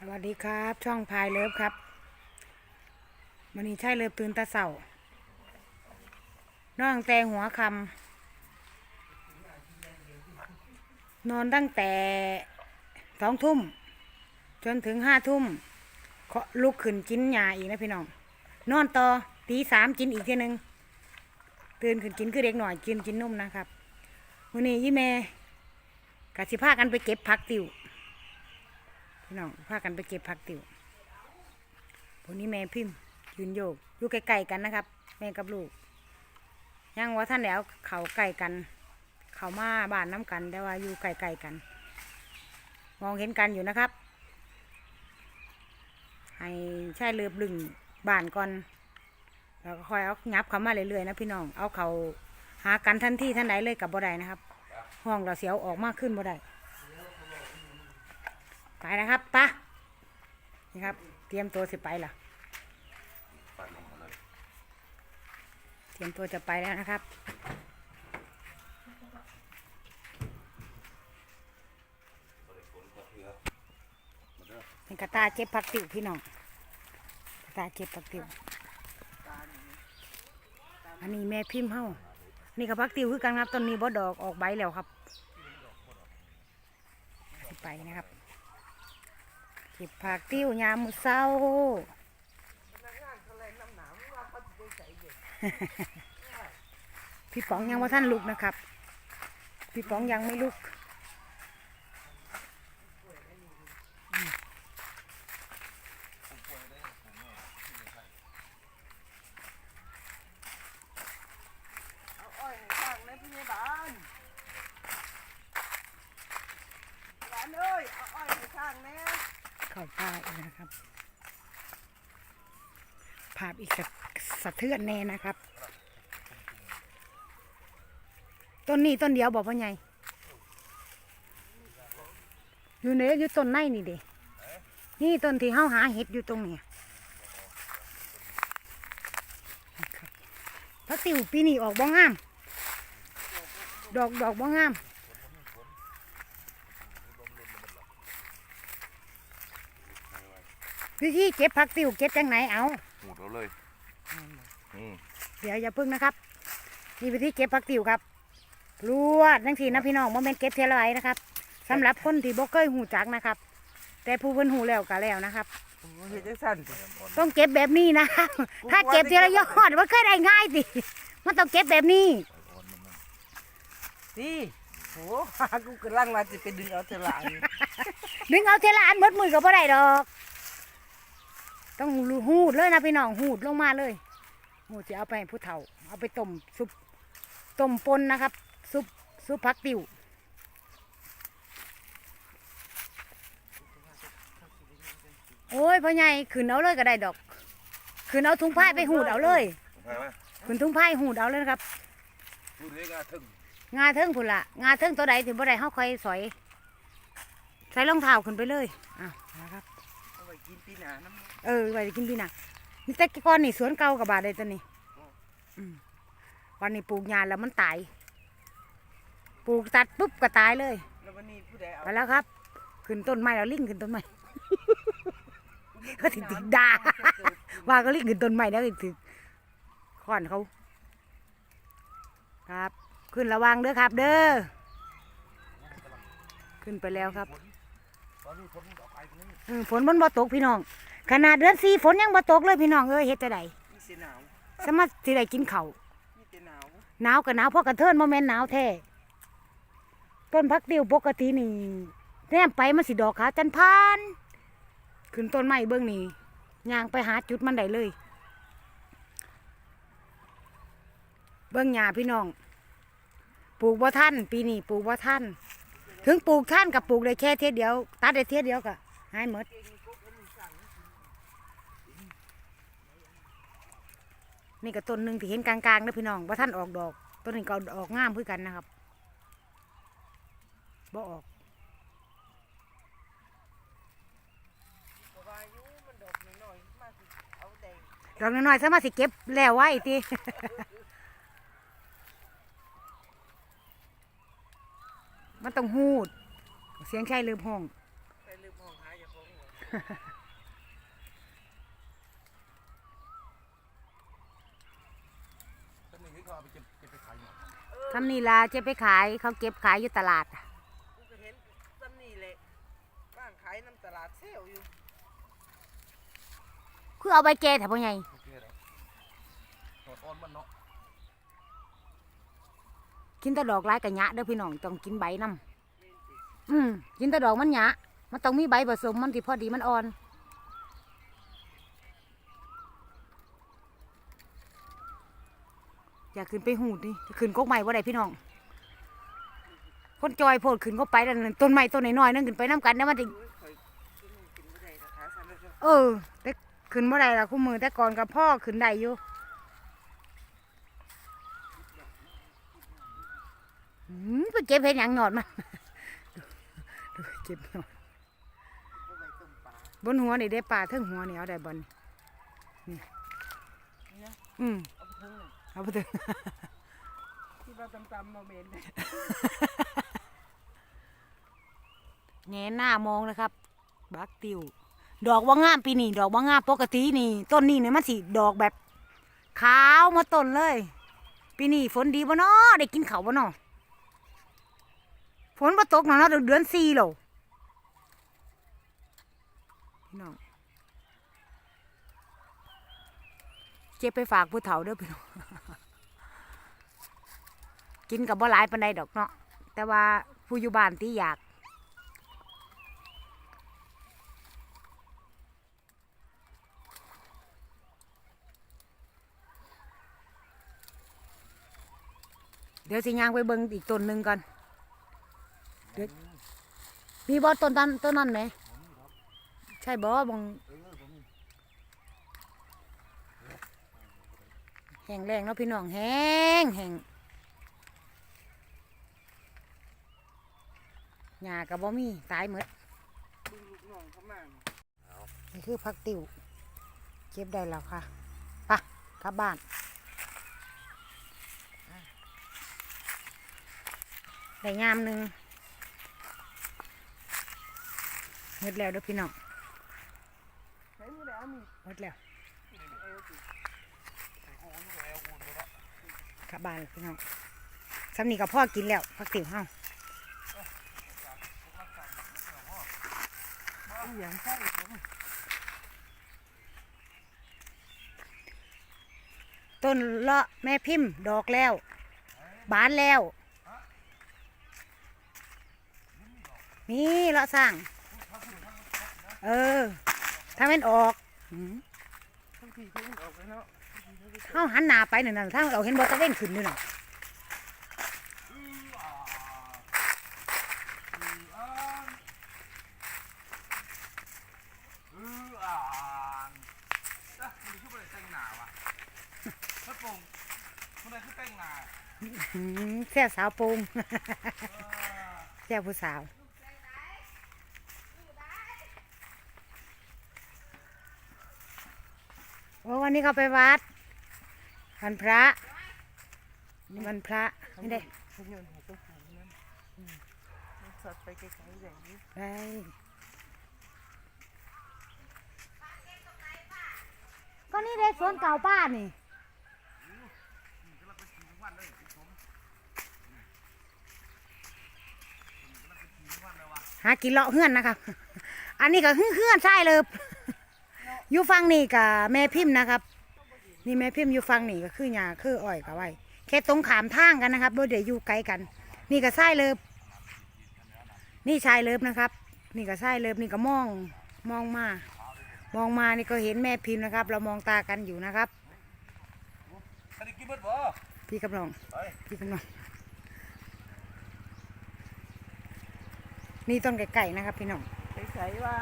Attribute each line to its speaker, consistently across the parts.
Speaker 1: สวัสดีครับ ช่องพายเลิฟครับวันนี้ใช่เลิฟตื่นตาเสาน้องแต่หัวคำนอนตั้งแต่สองทุ่ม จนถึงห้าทุ่มเคาะลุกขึ้นกินยาอีกนะพี่น้อง นอนต่อตีสามกินอีกทีหนึ่งตื่นขึ้นกินคือเด็กหน่อยกินกินนุ่มนะครับวันนี้ยี่เมกสิพากันไปเก็บผักติว พี่น้องพากันไปเก็บผักติ๋วพวกนี้แม่พิมพ์ยืนโยกอยู่ใกลๆกันนะครับ แม่กับลูกยังว่าท่านแล้วเขาใกล้กัน เขามาบ้านน้ำกัน แต่ว่าอยู่ไกลๆกัน มองเห็นกันอยู่นะครับ ให้ใช่เลือบลึงบ้านก่อนแล้วก็คอยเอายับเขามาเรื่อยๆนะพี่น้องเอาเขาหากันทันทีทันใดเลยกับบ่ได้นะครับ ห้องเราเสียวออกมากขึ้นบ่ได้ ไปนะครับปะนี่ครับ เตรียมตัวสิไปล่ะเตรียมตัวจะไปแล้วนะครับ เป็นกระตาเจ็บผักติวพี่น้องกระตาเจ็บผักติวอันนี้แม่พิมพ์เฮานี่กับผักติวคือกันครับต้นนี้บ่ดอกออกใบแล้วครับ ไปนะครับ เก็บผักติ้วยามมุเศร้าพี่ป๋องยังว่าท่านลุกนะครับ พี่ป๋องยังไม่ลุก
Speaker 2: เอาอ้อยให้ข้างในพี่บานหลานเอ้ยเอาอ้อยให้ข้างแน่
Speaker 1: เข้าป่าอีกนะครับ ภาพอีกสะสะเทือนแน่นะครับ ต้นนี้ต้นเดียวบอกว่าไงอยู่เนอยู่ต้นในนี่เด้นี่ต้นที่เฮาหาเห็ดอยู่ตรงนี้พระติวปีนี้ออกบ้องงาม ดอกดอกบ้องงาม วิธีเก็บผักติวเก็บจังไหนเอา
Speaker 3: หูดเอาเลยอืม
Speaker 1: เดี๋ยวอย่าพึ่งนะครับนี่วิธีเก็บผักติวครับรวดจังสีนะพี่น้องโมเมนต์เก็บเทยละไรนะครับสำหรับคนที่บ่เคยหูจักนะครับ แต่ผู้เพิ่นหูแล้วก็แล้วนะครับ
Speaker 2: โอ้เฮ็ดจังซั่นติ
Speaker 1: ต้องเก็บแบบนี้นะครับถ้าเก็บทีละยอดมันเคยได้ง่ายสิมันต้องเก็บแบบนี้
Speaker 2: นี่โหหากูกำลังว่าสิไปดึงเอาเทลานี่
Speaker 1: ดึงเอาเทละอันหมดมือก็บ่ได้ดอก ต้องหูดเลยนะพี่น้องหูดลงมาเลยหูดจะเอาไปผู้เฒ่า เอาไปต้มซุปต้มปนนะครับ ซุปซุปผักติวโอ้ยพ่อใหญ่ขืนเอาเลยก็ได้ดอกขืนเอาถุงผ้าไปหูดเอาเลยขืนถุงผ้าหูดเอาเลยนะครับ
Speaker 3: งา
Speaker 1: เทิงพุ่นละงาเทิงตัวใดถึงบ่ได้เฮาค่อยสอย ใส่รองเท้าขึ้นไปเลยอ้าว
Speaker 2: กินปีหน้าน้ำ
Speaker 1: เออไว้กินพี่น่ะนี่แต่ก่อนนี่สวนเก่ากับบาทเลยตัวนี้อืมวันนี้ปลูกยาแล้วมันตาย ปลูกตัดปุ๊บก็ตายเลย
Speaker 2: แล้ววันนี้ผู้ใดเอา
Speaker 1: ไปแล้วครับ ขึ้นต้นไม้แล้วลิงขึ้นต้นไม้เขาถึงติดด่าว่าก็ลิงขึ้นต้นไม้แล้วก็ถึงขอนเขา ครับ ขึ้นระวังเด้อครับ เด้อขึ้นไปแล้วครับ
Speaker 3: ตอนนี้คน
Speaker 1: ฝนมันบ่ตกพี่น้อง ขนาดเดือนสี่ฝนยังบ่ตกเลยพี่น้องเอ้ยเฮ็ดจะได
Speaker 2: มีสิหนาว
Speaker 1: สามารถสิได้กินข้าว
Speaker 2: มีแต่หนาว
Speaker 1: หนาวกับหนาวเพราะกระเทินโมเมนหนาวแท้ต้นพักติวปกตินี่แนมไปมันสิดอกขาวจันพาน ขึ้นต้นไม้เบื้องนี่ย่างไปหาจุดมันได้เลย เบื้องหญ้าพี่น้อง ปลูกบ่ท่านปีนี้ปลูกบ่ท่าน ถึงปลูกท่านกับปลูกได้แค่เทียเดียว ตัดได้เทียเดียวก็ หายหมด นี่ก็ต้นหนึ่งที่เห็นกลางๆนะพี่น้องว่าท่านออกดอก ต้นนี้ก็ออกงามเพื่อกันนะครับบ่ออก
Speaker 2: เพราะว่าอายุมันดอกน้อยๆมากสิเอาแดง
Speaker 1: ดอกน้อยๆสามารถสิเก็บแล้วไว้ทีมันต้องหูด เสียงใช่ลืมห้
Speaker 2: อง
Speaker 3: ต้นนี้เขาเอาไปเก็บเก็บไปขายหน่อย
Speaker 1: ทำนี่ลาจะไปขายเขาเก็บขายอยู่ตลาด
Speaker 2: กูก็เห็นซ้ำนี่แหละบ้านขายน้ำตลาดเซลอยู่
Speaker 1: คือเอาใบแก่แถวพ่อใหญ่
Speaker 3: โอเคแล้วตอดอ่อนมันเนาะ
Speaker 1: กินแต่ดอกไร้กะหยะเด้อพี่น้องต้องกินใบนํอืมกินแต่ดอกมันหยะ มันต้องมีใบผสมมันที่พอดีมันอ่อน อยากขึ้นไปหูดนี่ขึ้นกกใหม่บ่าไดพี่น้อง คนจอยโพดขึ้นก็ไปแล้วนั่ต้นไม้ต้นน้อยๆนั่นขึ้นไปน้ำกันนะมันจะ
Speaker 2: เออไม่ได้ราคาสั่น
Speaker 1: เออแต่ขึ้นบ่ได้ละคู่มือแต่ก่อนกับพ่อขึ้นได้อยู่อืมไปเก็บเห็ดหยังหนอดมาเก็บหนอด บนหัวนี่ได้ปลาเทั้งหัวนี่เอาได้บอล
Speaker 2: นี่นะ
Speaker 1: อืม
Speaker 2: เอาไปถึงหนึ่ง
Speaker 1: เอาไปเถอะ
Speaker 2: ที่ว่าตำๆมาเมนเลย
Speaker 1: แงนหน้ามองนะครับ บักติว ดอกว่างามปีนี้ดอกว่างามปกตินี่ ต้นนี้เนี่ยมันสิดอกแบบขาวมาต้นเลย ปีนี้ฝนดีบ่เนาะได้กินเขาวบ่เนาะฝนบ่ตกเนาะเนาะเดือนสี่แล้ว พี่น้องเจ็บไปฝากผู้เฒ่าเด้อพี่น้องกินกับบ่หลายปานใดดอกเนาะแต่ว่าผู้อยู่บ้านที่อยากเดี๋ยวสิย่างไปเบิ่งอีกต้นหนึ่งก่อนมีบอต้นนั้นต้นนั้นไหม ช่บอบงแห้งแรงเนาะพี่น้องแห้งแห้งหญ้ากับบ่มีตายหมด
Speaker 2: ดูลูกน้องเขามานี่
Speaker 1: นี่คือผักติ๋วเก็บได้แล้วค่ะไปะกลับบ้านได้งามหนึ่งหมดแล้วเด้อพี่น้อง หมดแล้วกลับบ้านแล้วพี่น้องสำนีกับพ่อกินแล้วผักติ๋วเฮา
Speaker 2: อียง
Speaker 1: ต้นเลาะแม่พิมพ์ดอกแล้ว บานแล้ว นี่เลาะสร้าง เออถ้าแม่นออก
Speaker 2: ทั้งทีทั้งออกเลยเนาะ
Speaker 1: เฮาหันหน้าไปหนึ่งน่ะถ้าเราเห็นบอตะเว้นขึ้นด้วยน่ะ
Speaker 3: เอออ่านจ้ะมันคือบ่ได้แต่งหน้าวะพระปงมันได้คือแต่งหน้า
Speaker 1: หืมแซ่บสาวโปงแซ่บผู้สาว โอ้ วันนี้เขาไปวัด วันพระนี่วันพระไม่ได้
Speaker 2: ขยันหัวต้องหูนั่นอืมมันสัตว์ไปไกลๆอย่างนี้
Speaker 1: ไปก็นี่ได้สวนเก่าป้านี่หากินเลาะเฮือนนะครับ อันนี้ก็เฮือนใช่เลย อยู่ฟังนี่กับแม่พิมพ์นะครับ นี่แม่พิมพ์อยู่ฟังนี่ก็คือหญ้าคืออ้อยกับไว้แค่ตรงขามทางกันนะครับโดยเดี๋ยวอยู่ไกลกัน นี่ก็ใช่เลยนี่ชายเลิฟนะครับ นี่ก็ใช่เลิฟนี่ก็มองมองมามองมานี่ก็เห็นแม่พิมพ์นะครับ เรามองตากันอยู่นะครับพี่กำลองพี่กำลองนี่ต้นไก่ๆนะครับพี่น้อง
Speaker 2: ใส่ว่า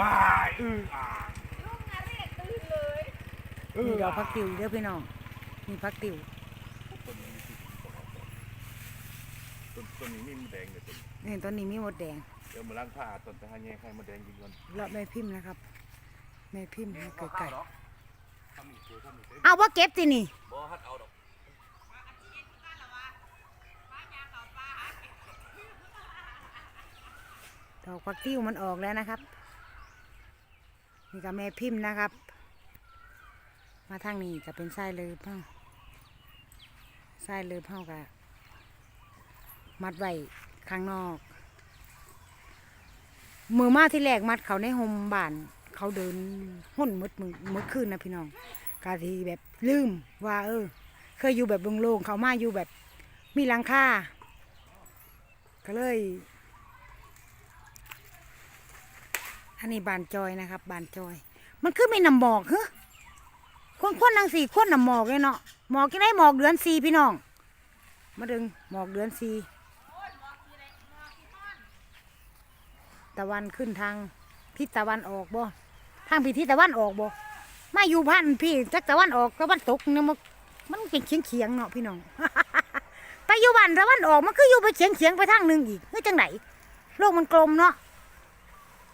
Speaker 3: ว้ายอืออ่า
Speaker 1: นี่ดอกพักติวเด้อพี่น้องนี่พักติว
Speaker 3: ต้นต้นนี้มีมะแดงเนี่ยต้น
Speaker 1: นี่ต้นนี้มีหมดแดง
Speaker 3: เดี๋ยวมาล้างผ้าต้นตะหาแยงให้มะแดงกินก่อน
Speaker 1: เลาะแม่พิมพ์นะครับแม่พิมพ์ให้ไก่
Speaker 3: ดอกทำอีกเจอทำอีกเต็ม
Speaker 1: ๆเอาว่าเก็บสินี่
Speaker 3: บ่ฮัดเอาดอก
Speaker 1: ดอกฟักติ้วมันออกแล้วนะครับ นี่ก็แม่พิมพ์นะครับ มาทางนี้จะเป็นไส้เลยเพิ่งไส้เลยเพิ่งกับมัดไว้ข้างนอก มือมาที่แรกมัดเขาในโฮมบ้าน เขาเดินหุ่นมืดมือมืดคืนนะพี่น้องกาทีแบบลืมว่า เออ เคยอยู่แบบโล่งๆเขามาอยู่แบบมีหลังคาก็เลย อันนี้บานจอยนะครับ บานจอย มันคือไม่นำหมอกเหรอคนคนนางสี่คนนำหมอกเลยเนาะหมอกที่ไหนหมอกเดือนสี่พี่น้อง มาดึงหมอกเดือนสี่ตะวันขึ้นทางทิศตะวันออกบ่ทางพี่ทิศตะวันออกบ่มาอยู่พันพี่จักตะวันออกตะวันตกเนี่ยมันมันเป็นเฉียงเฉียงเนาะพี่น้องไปอยู่บ้านตะวันออกมันคืออยู่ไปเฉียงเฉียงไปทางหนึ่งอีกเฮ้ยจังไหนโลกมันกลมเนาะ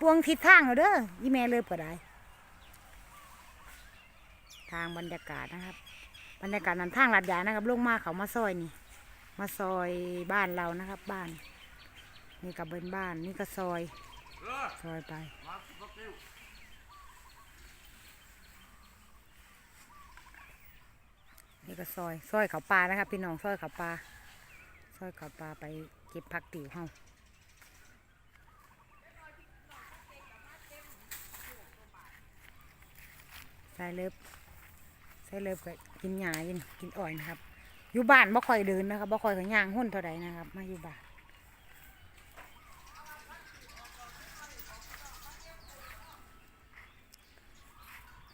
Speaker 1: ปวงทิศทางเอาเด้ออีแม่เลิฟก็ได้ ทางบรรยากาศนะครับ บรรยากาศนั้นทางลาดยานะครับ ลงมาเขามาซอยนี่ มาซอยบ้านเรานะครับ บ้าน นี่ก็เป็นบ้าน นี่ก็ซอย ซอยไปนี่ก็ซอย ซอยเขาปลานะครับ พี่น้องซอยเขาปลาซอยเขาปลาไปเก็บผักติ๋วเฮา ใส่เลิฟใส่เลิฟก็กินหญ้ากินกินอ้อยนะครับ อยู่บ้านบ่ค่อยเดินนะครับบ่ค่อยขย่างหุ่นเท่าใดนะครับ มาอยู่บ้าน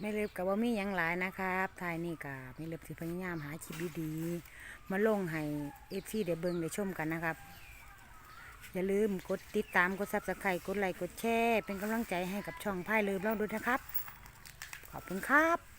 Speaker 1: ไม่เล็บกับว่ามีหยังหลายนะครับทายนี่กับไม่เล็บสิพยายามหาคลิปดีๆ มาลงให้เอฟซีเดี๋ยวเบิงเดี๋ยวชมกันนะครับ อย่าลืมกดติดตามกดซับสไครต์กดไลค์กดแชร์เป็นกำลังใจให้กับช่องพายเลิฟเราด้วยนะครับ ขอบคุณครับ